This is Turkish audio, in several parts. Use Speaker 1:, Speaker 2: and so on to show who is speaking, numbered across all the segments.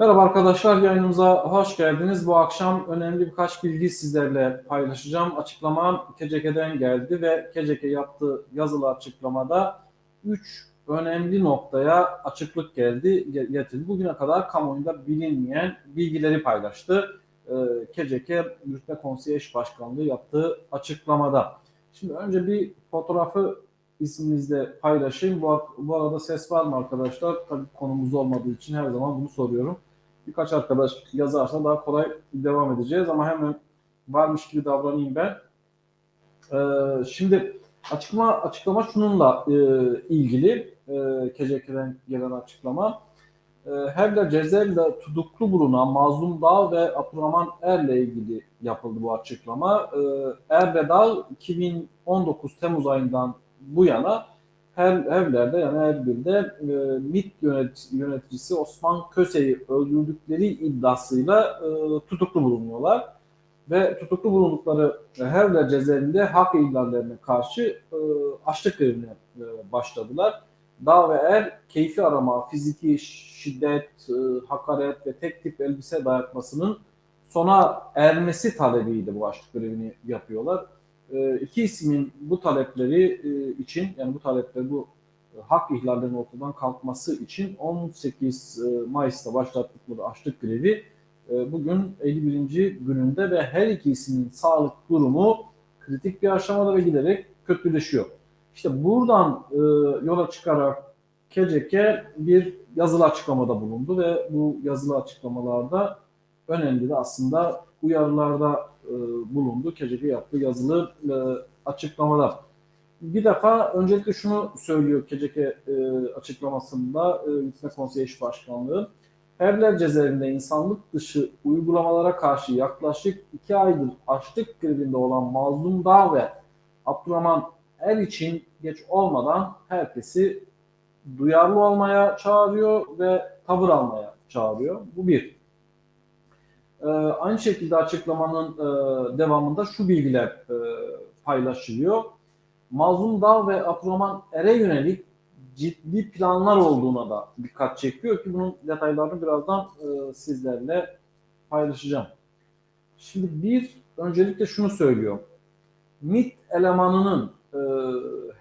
Speaker 1: Merhaba arkadaşlar, yayınımıza hoş geldiniz. Bu akşam önemli birkaç bilgi sizlerle paylaşacağım. Açıklama KCK'den geldi ve KCK yaptığı yazılı açıklamada 3 önemli noktaya açıklık geldi, getirdi. Bugüne kadar kamuoyunda bilinmeyen bilgileri paylaştı. Ee, KCK Yürütme Konseyi Eş Başkanlığı yaptığı açıklamada. Şimdi önce bir fotoğrafı isminizle paylaşayım. Bu, bu arada ses var mı arkadaşlar? Tabii konumuz olmadığı için her zaman bunu soruyorum. Birkaç arkadaş yazarsa daha kolay devam edeceğiz ama hemen varmış gibi davranayım ben. Ee, şimdi açıklama açıklama şununla e, ilgili e, KCK'den gelen açıklama. E, Herler cezaevinde tutuklu bulunan Mazlum Dağ ve Abdurrahman Er'le ilgili yapıldı bu açıklama. E, er ve Dağ 2019 Temmuz ayından bu yana her evlerde yani her birde e, MİT yöneticisi Osman Köse'yi öldürdükleri iddiasıyla e, tutuklu bulunuyorlar. Ve tutuklu bulundukları Hevler cezaevinde hak ihlallerine karşı e, açlık grevine e, başladılar. Dağ ve er keyfi arama, fiziki şiddet, e, hakaret ve tek tip elbise dayatmasının sona ermesi talebiyle bu açlık grevini yapıyorlar iki ismin bu talepleri e, için yani bu talepleri bu e, hak ihlallerinin ortadan kalkması için 18 e, Mayıs'ta başlattıkları açlık grevi bugün 51. gününde ve her iki ismin sağlık durumu kritik bir aşamada ve giderek kötüleşiyor. İşte buradan yola çıkarak KCK bir yazılı açıklamada bulundu ve bu yazılı açıklamalarda önemli de aslında uyarılarda e, bulundu. KCK yaptığı yazılı e, açıklamada. Bir defa öncelikle şunu söylüyor KCK e, açıklamasında e, Yürütme Konseyi Eş Başkanlığı. Evler cezaevinde insanlık dışı uygulamalara karşı yaklaşık iki aydır açlık grevinde olan Mazlum Dağ ve Abdurrahman Er için geç olmadan herkesi duyarlı olmaya çağırıyor ve tavır almaya çağırıyor. Bu bir. E, aynı şekilde açıklamanın e, devamında şu bilgiler e, paylaşılıyor. Mazlum Dağ ve Abdurrahman Er'e yönelik ciddi planlar olduğuna da dikkat çekiyor ki bunun detaylarını birazdan e, sizlerle paylaşacağım. Şimdi bir, öncelikle şunu söylüyor. MIT elemanının e,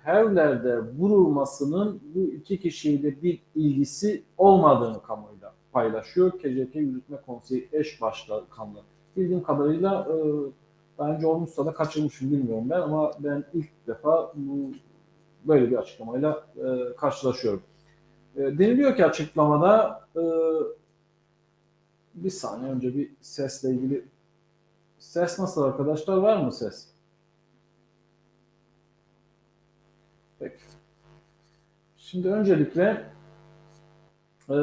Speaker 1: Hevler'de vurulmasının bu iki kişiyle bir ilgisi olmadığını kamuoyunda paylaşıyor. KCK Yürütme Konseyi eş başkanlığı. Bildiğim kadarıyla e, önce olmuşsa da kaçırmışım bilmiyorum ben ama ben ilk defa bu böyle bir açıklamayla e, karşılaşıyorum. E, deniliyor ki açıklamada e, bir saniye önce bir sesle ilgili ses nasıl arkadaşlar var mı ses? Peki. Şimdi öncelikle e,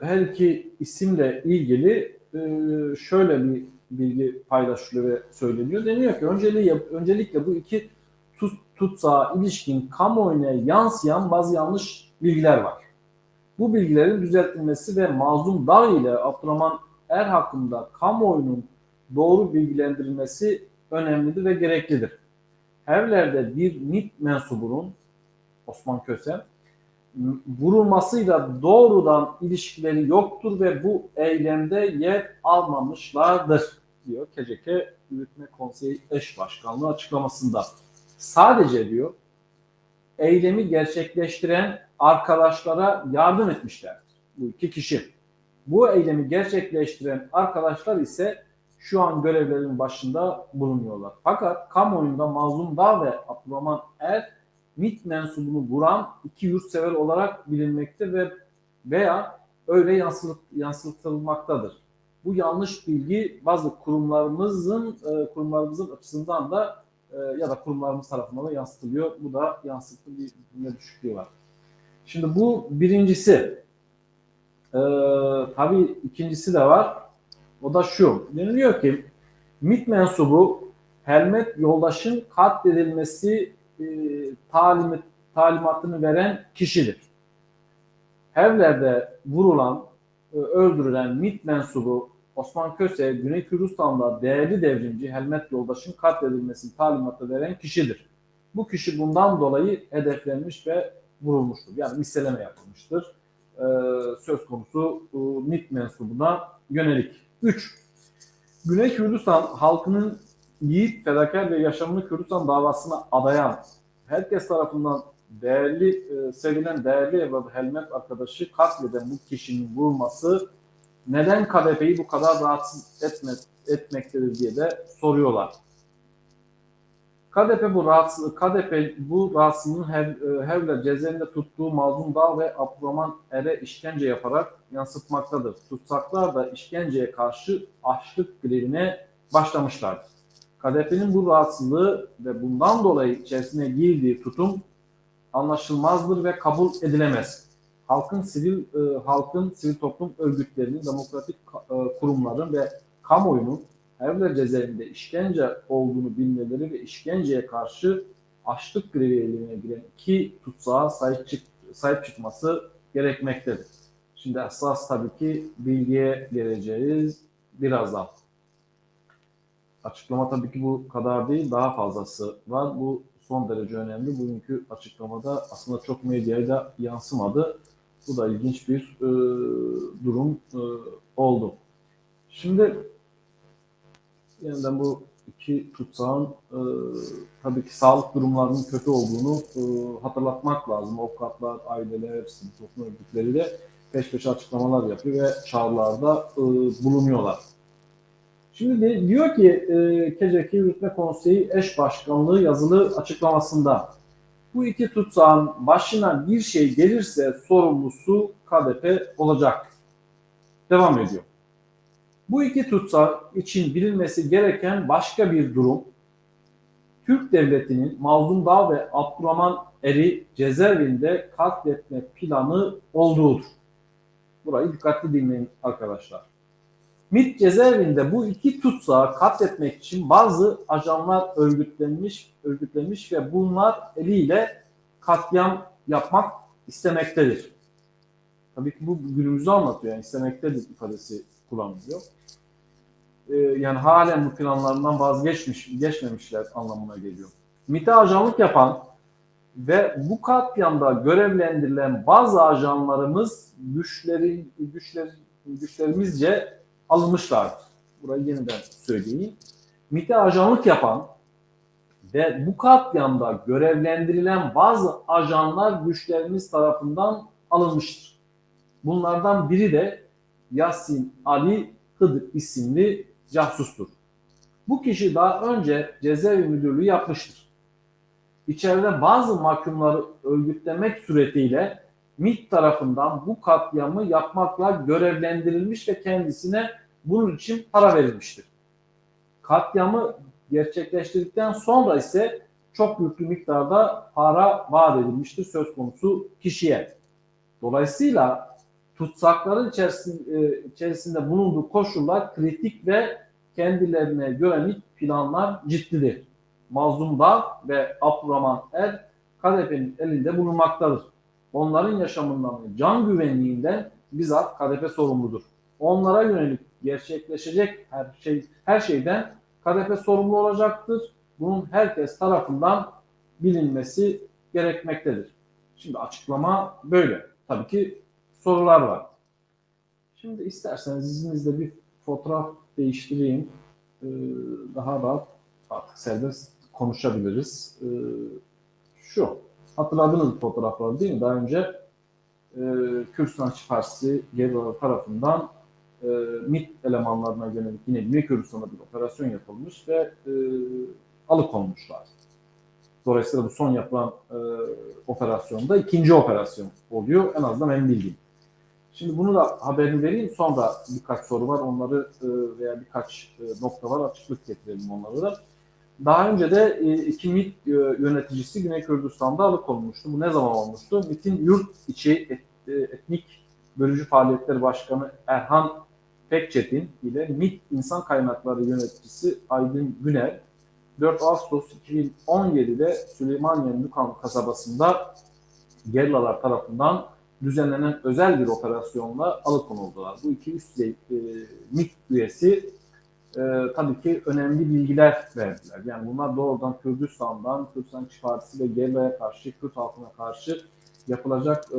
Speaker 1: her iki isimle ilgili e, şöyle bir bilgi paylaşılıyor ve söyleniyor. Deniyor ki önceliği, öncelikle bu iki tut, tutsağa ilişkin kamuoyuna yansıyan bazı yanlış bilgiler var. Bu bilgilerin düzeltilmesi ve Mazlum Dağ ile Abdurrahman Er hakkında kamuoyunun doğru bilgilendirilmesi önemlidir ve gereklidir. Evlerde bir MİT mensubunun Osman Köse vurulmasıyla doğrudan ilişkileri yoktur ve bu eylemde yer almamışlardır diyor KCK Yürütme Konseyi Eş Başkanlığı açıklamasında. Sadece diyor eylemi gerçekleştiren arkadaşlara yardım etmişlerdir. Bu iki kişi. Bu eylemi gerçekleştiren arkadaşlar ise şu an görevlerin başında bulunuyorlar. Fakat kamuoyunda Mazlum Dağ ve Abdurrahman Er MİT mensubunu vuran iki yurtsever olarak bilinmekte ve veya öyle yansıt, yansıtılmaktadır. Bu yanlış bilgi bazı kurumlarımızın e, kurumlarımızın açısından da e, ya da kurumlarımız tarafından da yansıtılıyor. Bu da yansıtı bir cümle düşüklüğü var. Şimdi bu birincisi. E, tabii ikincisi de var. O da şu. Deniliyor ki MİT mensubu Helmet Yoldaş'ın katledilmesi e, talim, talimatını veren kişidir. Evlerde vurulan, e, öldürülen MİT mensubu Osman Köse, Güney Kürdistan'da değerli devrimci Helmet Yoldaş'ın katledilmesini talimatı veren kişidir. Bu kişi bundan dolayı hedeflenmiş ve vurulmuştur. Yani misilleme yapılmıştır. e, söz konusu e, MİT mensubuna yönelik. 3. Güney Kürdistan halkının yiğit, fedakar ve yaşamını Kürdistan davasına adayan, herkes tarafından değerli, e, sevilen değerli evladı Helmet arkadaşı katleden bu kişinin vurulması neden KDP'yi bu kadar rahatsız etme, etmektedir diye de soruyorlar. KDP bu rahatsız, KDP bu rahatsızlığın Hev, e, Hevler cezaevinde tuttuğu Mazlum Dağ ve Abdurrahman Er'e işkence yaparak yansıtmaktadır. Tutsaklar da işkenceye karşı açlık grevine başlamışlardır. KDP'nin bu rahatsızlığı ve bundan dolayı içerisine girdiği tutum anlaşılmazdır ve kabul edilemez. Halkın sivil e, halkın sivil toplum örgütlerinin, demokratik e, kurumların ve kamuoyunun Evler cezaevinde işkence olduğunu bilmeleri ve işkenceye karşı açlık grevi eylemiine giren iki tutsağa sahip, çık sahip çıkması gerekmektedir. Şimdi esas tabii ki bilgiye geleceğiz birazdan. Açıklama tabii ki bu kadar değil, daha fazlası var. Bu son derece önemli. Bugünkü açıklamada aslında çok medyaya da yansımadı. Bu da ilginç bir e, durum e, oldu. Şimdi yeniden bu iki tutsağın e, tabii ki sağlık durumlarının kötü olduğunu e, hatırlatmak lazım. Avukatlar, aileler, sivil toplum örgütleri de peş peşe açıklamalar yapıyor ve çağrılarda e, bulunuyorlar. Şimdi de, diyor ki e, KCK Yürütme Konseyi eş başkanlığı yazılı açıklamasında bu iki tutsağın başına bir şey gelirse sorumlusu KDP olacak. Devam ediyor. Bu iki tutsak için bilinmesi gereken başka bir durum, Türk Devleti'nin Mazlum Dağ ve Abdurrahman Er'i cezaevinde katletme planı olduğudur. Burayı dikkatli dinleyin arkadaşlar. MİT cezaevinde bu iki tutsağı katletmek için bazı ajanlar örgütlenmiş, örgütlenmiş ve bunlar eliyle katliam yapmak istemektedir. Tabii ki bu günümüzü anlatıyor. Yani istemektedir ifadesi kullanılıyor. Ee, yani halen bu planlarından vazgeçmiş, geçmemişler anlamına geliyor. MİT'e ajanlık yapan ve bu katliamda görevlendirilen bazı ajanlarımız güçleri, güçler, güçlerimizce alınmışlardır. Burayı yeniden söyleyeyim. MİT'e ajanlık yapan ve bu katliamda görevlendirilen bazı ajanlar güçlerimiz tarafından alınmıştır. Bunlardan biri de Yasin Ali Hıdır isimli casustur. Bu kişi daha önce cezaevi müdürlüğü yapmıştır. İçeride bazı mahkumları örgütlemek suretiyle MİT tarafından bu katliamı yapmakla görevlendirilmiş ve kendisine bunun için para verilmiştir. Katliamı gerçekleştirdikten sonra ise çok yüklü miktarda para vaat edilmiştir söz konusu kişiye. Dolayısıyla tutsakların içerisinde, içerisinde bulunduğu koşullar kritik ve kendilerine yönelik planlar ciddidir. Mazlum Dağ ve Abdurrahman Er KDP'nin elinde bulunmaktadır. Onların yaşamından ve can güvenliğinden bizzat KDP sorumludur. Onlara yönelik gerçekleşecek her şey her şeyden KDP sorumlu olacaktır. Bunun herkes tarafından bilinmesi gerekmektedir. Şimdi açıklama böyle. Tabii ki sorular var. Şimdi isterseniz izninizle bir fotoğraf değiştireyim. Ee, daha rahat artık serbest konuşabiliriz. Ee, şu. Hatırladınız fotoğrafları değil mi? Daha önce e, Kürt Sanatçı Partisi Geriler tarafından e, MİT elemanlarına yönelik yine Güney Kürdistan'da bir operasyon yapılmış ve e, alıkonmuşlar. Dolayısıyla bu son yapılan e, operasyonda ikinci operasyon oluyor. En azından benim bildiğim. Şimdi bunu da haberini vereyim. Sonra birkaç soru var. Onları e, veya birkaç e, nokta var. Açıklık getirelim onları da. Daha önce de e, iki MİT yöneticisi Güney Kürdistan'da alıkonmuştu. Bu ne zaman olmuştu? MİT'in yurt içi et, etnik bölücü faaliyetleri başkanı Erhan Pekçetin ile MİT İnsan Kaynakları yöneticisi Aydın Güner 4 Ağustos 2017'de Süleymaniye Nukan kasabasında gerillalar tarafından düzenlenen özel bir operasyonla alıkonuldular. Bu iki üst düzey e, MİT üyesi e, tabii ki önemli bilgiler verdiler. Yani bunlar doğrudan Kürdistan'dan, Kürdistan İşçi Partisi ve gerillaya karşı, Kürt halkına karşı yapılacak e,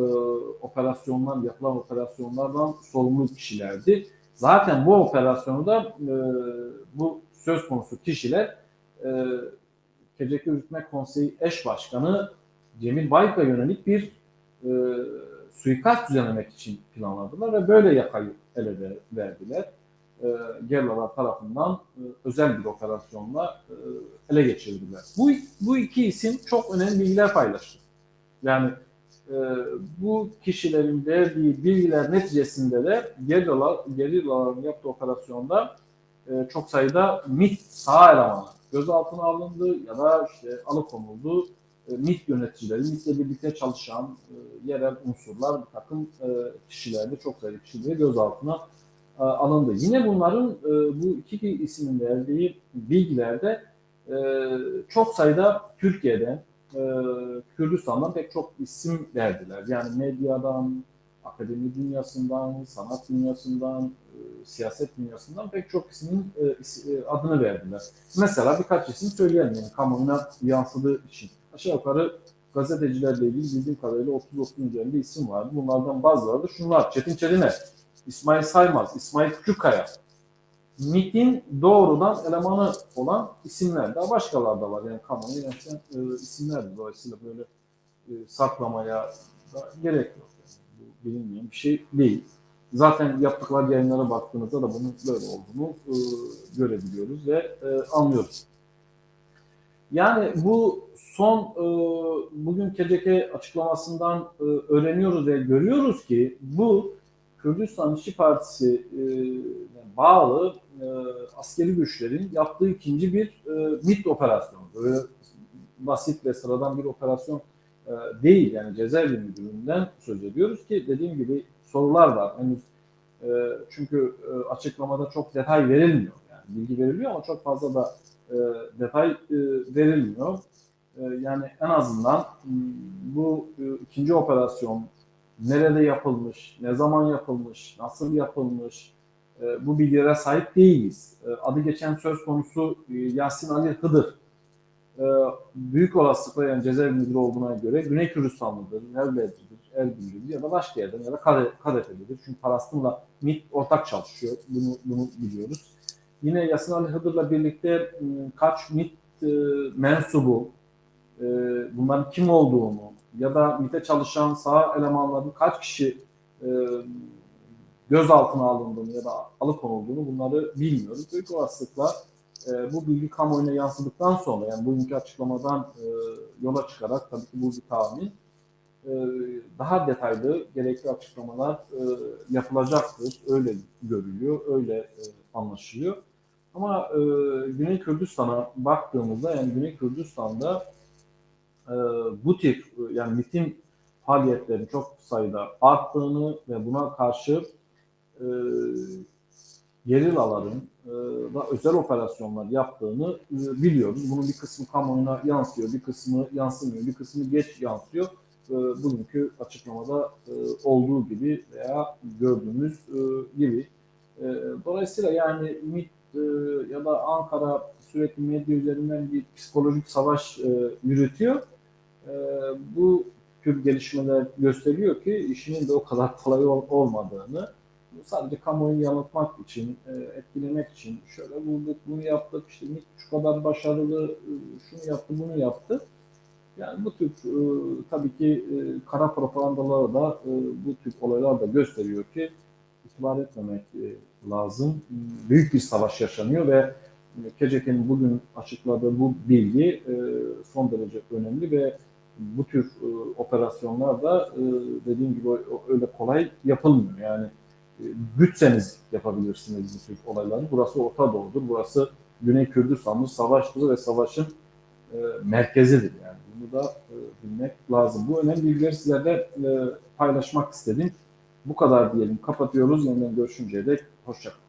Speaker 1: operasyonlar, yapılan operasyonlardan sorumlu kişilerdi. Zaten bu operasyonu da e, bu söz konusu kişiler e, KCK Yürütme Konseyi eş başkanı Cemil Bayık'a yönelik bir e, suikast düzenlemek için planladılar ve böyle yakayı ele ver- verdiler. E, Gerlalar tarafından e, özel bir operasyonla e, ele geçirdiler. Bu, bu iki isim çok önemli bilgiler paylaştı. Yani e, bu kişilerin verdiği bilgiler neticesinde de gerillalar, gerillaların yaptığı operasyonda e, çok sayıda MİT sağ elemanı gözaltına alındı ya da işte alıkonuldu. E, MİT yöneticileri, MİT'le birlikte çalışan e, yerel unsurlar, bir takım e, kişiler de çok sayıda kişileri gözaltına alındı. Yine bunların e, bu iki ismin verdiği bilgilerde e, çok sayıda Türkiye'den, e, Kürdistan'dan pek çok isim verdiler. Yani medyadan, akademi dünyasından, sanat dünyasından, siyaset dünyasından pek çok ismin is- adını verdiler. Mesela birkaç isim söyleyelim yani kamuoyuna yansıdığı için. Aşağı yukarı gazetecilerle ilgili bildiğim kadarıyla 30-30 üzerinde isim vardı. Bunlardan bazıları da şunlar. Çetin Çeliner, İsmail Saymaz, İsmail Küçükkaya, MİT'in doğrudan elemanı olan isimler. Daha başkaları da var. Yani kamuoyuna yansıyan e, isimler. Dolayısıyla böyle e, saklamaya da gerek yok. Yani bu bilinmeyen bir şey değil. Zaten yaptıkları yayınlara baktığınızda da bunun böyle olduğunu e, görebiliyoruz ve e, anlıyoruz. Yani bu son e, bugün KCK açıklamasından e, öğreniyoruz ve görüyoruz ki bu Kürdistan İşçi Partisi e, bağlı e, askeri güçlerin yaptığı ikinci bir e, MİT operasyonu. Böyle basit ve sıradan bir operasyon e, değil. Yani cezaevi müdürlüğünden söz ediyoruz ki dediğim gibi sorular var. Henüz e, çünkü e, açıklamada çok detay verilmiyor. Yani bilgi veriliyor ama çok fazla da e, detay e, verilmiyor. E, yani en azından bu e, ikinci operasyon nerede yapılmış, ne zaman yapılmış, nasıl yapılmış e, bu bilgilere sahip değiliz. E, adı geçen söz konusu e, Yasin Ali Hıdır. E, büyük olasılıkla yani cezaevi müdürü olduğuna göre Güney Kürdistanlıdır, Erbil'dir, Erbil'dir ya da başka yerden ya da Kade- Kadefelidir. Çünkü Palestin'le MİT ortak çalışıyor. Bunu, bunu biliyoruz. Yine Yasin Ali Hıdır'la birlikte m, kaç MİT e, mensubu, e, bunların kim olduğunu ya da MİT'e çalışan sağ elemanların kaç kişi e, gözaltına alındığını ya da alıkonulduğunu bunları bilmiyoruz. Büyük olasılıkla e, bu bilgi kamuoyuna yansıdıktan sonra yani bugünkü açıklamadan e, yola çıkarak tabii ki bu bir tahmin e, daha detaylı gerekli açıklamalar e, yapılacaktır. Öyle görülüyor, öyle e, anlaşılıyor. Ama e, Güney Kürdistan'a baktığımızda yani Güney Kürdistan'da e, bu tip e, yani MİT'in faaliyetlerin çok sayıda arttığını ve buna karşı e, gerillaların e, da özel operasyonlar yaptığını e, biliyoruz. Bunun bir kısmı kamuoyuna yansıyor, bir kısmı yansımıyor, bir kısmı geç yansıyor. Bugünkü açıklamada olduğu gibi veya gördüğümüz gibi. Dolayısıyla yani MİT ya da Ankara sürekli medya üzerinden bir psikolojik savaş yürütüyor. E, bu tür gelişmeler gösteriyor ki işinin de o kadar kolay ol- olmadığını, sadece kamuoyu yanıltmak için, e, etkilemek için şöyle bulduk, bunu yaptık, işte şu kadar başarılı, e, şunu yaptı, bunu yaptı. Yani bu tür e, tabii ki e, kara propagandaları da e, bu tür olaylar da gösteriyor ki itibar etmemek e, lazım. Büyük bir savaş yaşanıyor ve KCK'nin bugün açıkladığı bu bilgi e, son derece önemli ve bu tür e, operasyonlar da e, dediğim gibi öyle kolay yapılmıyor. Yani e, güçseniz yapabilirsiniz bu tür olayları. Burası Orta Doğu'dur. Burası Güney Kürdistan'dır. Savaştır ve savaşın e, merkezidir yani. Bunu da e, bilmek lazım. Bu önemli bilgileri sizlerle e, paylaşmak istedim. Bu kadar diyelim. Kapatıyoruz. Yeniden görüşünceye dek hoşçakalın.